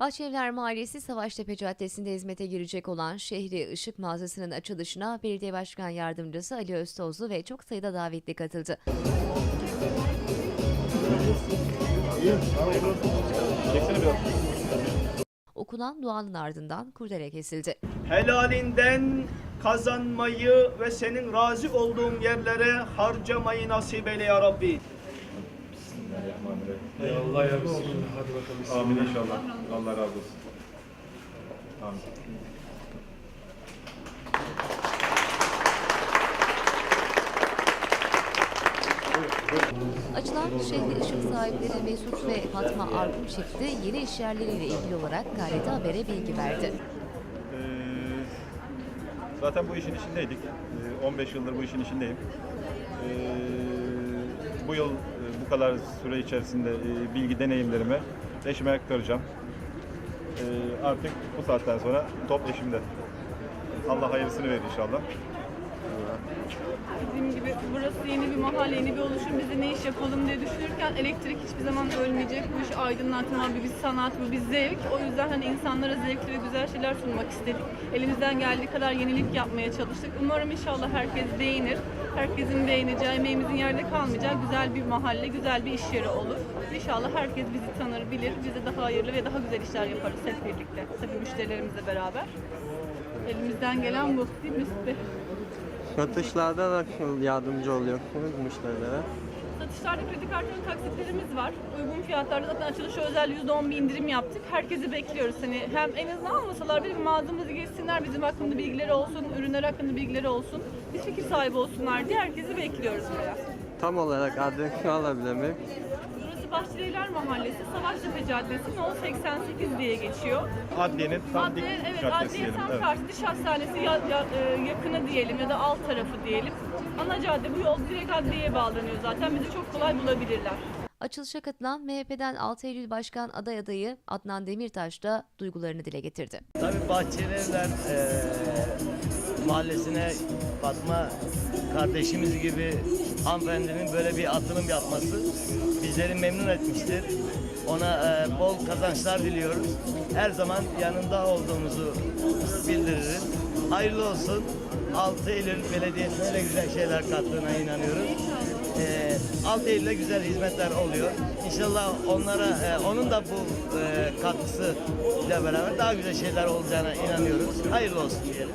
Bahçelievler Mahallesi Savaştepe Caddesi'nde hizmete girecek olan şehri ışık mağazasının açılışına Belediye Başkan Yardımcısı Ali Öztozlu ve çok sayıda davetli katıldı. Okunan duanın ardından kurdele kesildi. helalinden kazanmayı ve senin razı olduğun yerlere harcamayı nasip eyle ya Rabbi. Allah yardımcısı olsun. Hadi bakalım. Amin inşallah. Allah razı olsun. Amin. Açılan şehri ışık sahipleri Mesut ve Fatma Argun çifti yeni işyerleriyle ilgili olarak Gayret Haber'e bilgi verdi. Ee, zaten bu işin içindeydik. Ee, 15 yıldır bu işin içindeyim. Ee, bu yıl e, bu kadar süre içerisinde e, bilgi deneyimlerimi eşime aktaracağım. Ee, artık bu saatten sonra top eşimde. Allah hayırlısını verir inşallah. Burası yeni bir mahalle, yeni bir oluşum. Biz de ne iş yapalım diye düşünürken elektrik hiçbir zaman ölmeyecek. Bu iş aydınlatma, bir, bir sanat, bu bir zevk. O yüzden hani insanlara zevkli ve güzel şeyler sunmak istedik. Elimizden geldiği kadar yenilik yapmaya çalıştık. Umarım inşallah herkes beğenir. Herkesin beğeneceği, emeğimizin yerde kalmayacağı güzel bir mahalle, güzel bir iş yeri olur. İnşallah herkes bizi tanır, bilir. Biz de daha hayırlı ve daha güzel işler yaparız hep birlikte. Tabii müşterilerimizle beraber. Elimizden gelen bu değil mi? Satışlarda nasıl yardımcı oluyorsunuz müşterilere? Satışlarda kredi kartının taksitlerimiz var. Uygun fiyatlarda zaten açılışa özel %10 bir indirim yaptık. Herkesi bekliyoruz. Hani hem en azından almasalar bile mağazamızı gezsinler, bizim hakkında bilgileri olsun, ürünler hakkında bilgileri olsun. Bir fikir sahibi olsunlar diye herkesi bekliyoruz buraya. Tam olarak adresini alabilir miyim? Bahçelievler Mahallesi, Savaştepe Caddesi, No 88 diye geçiyor. Adliyenin tam dik Adliye, evet, caddesi adliye diyelim. tam Evet. karşı diş hastanesi ya, ya- e, yakını diyelim ya da alt tarafı diyelim. Ana cadde bu yol direkt adliyeye bağlanıyor zaten. Bizi çok kolay bulabilirler. Açılışa katılan MHP'den 6 Eylül Başkan aday adayı Adnan Demirtaş da duygularını dile getirdi. Tabii Bahçelievler eee mahallesine Fatma kardeşimiz gibi hanımefendinin böyle bir atılım yapması bizleri memnun etmiştir. Ona eee, bol kazançlar diliyoruz. Her zaman yanında olduğumuzu bildiririz. Hayırlı olsun. 6 Eylül Belediyesi'ne de güzel şeyler kattığına inanıyoruz. Eee 6 Eylül'de güzel hizmetler oluyor. İnşallah onlara, eee, onun da bu eee, katkısı ile beraber daha güzel şeyler olacağına inanıyoruz. Hayırlı olsun diyelim.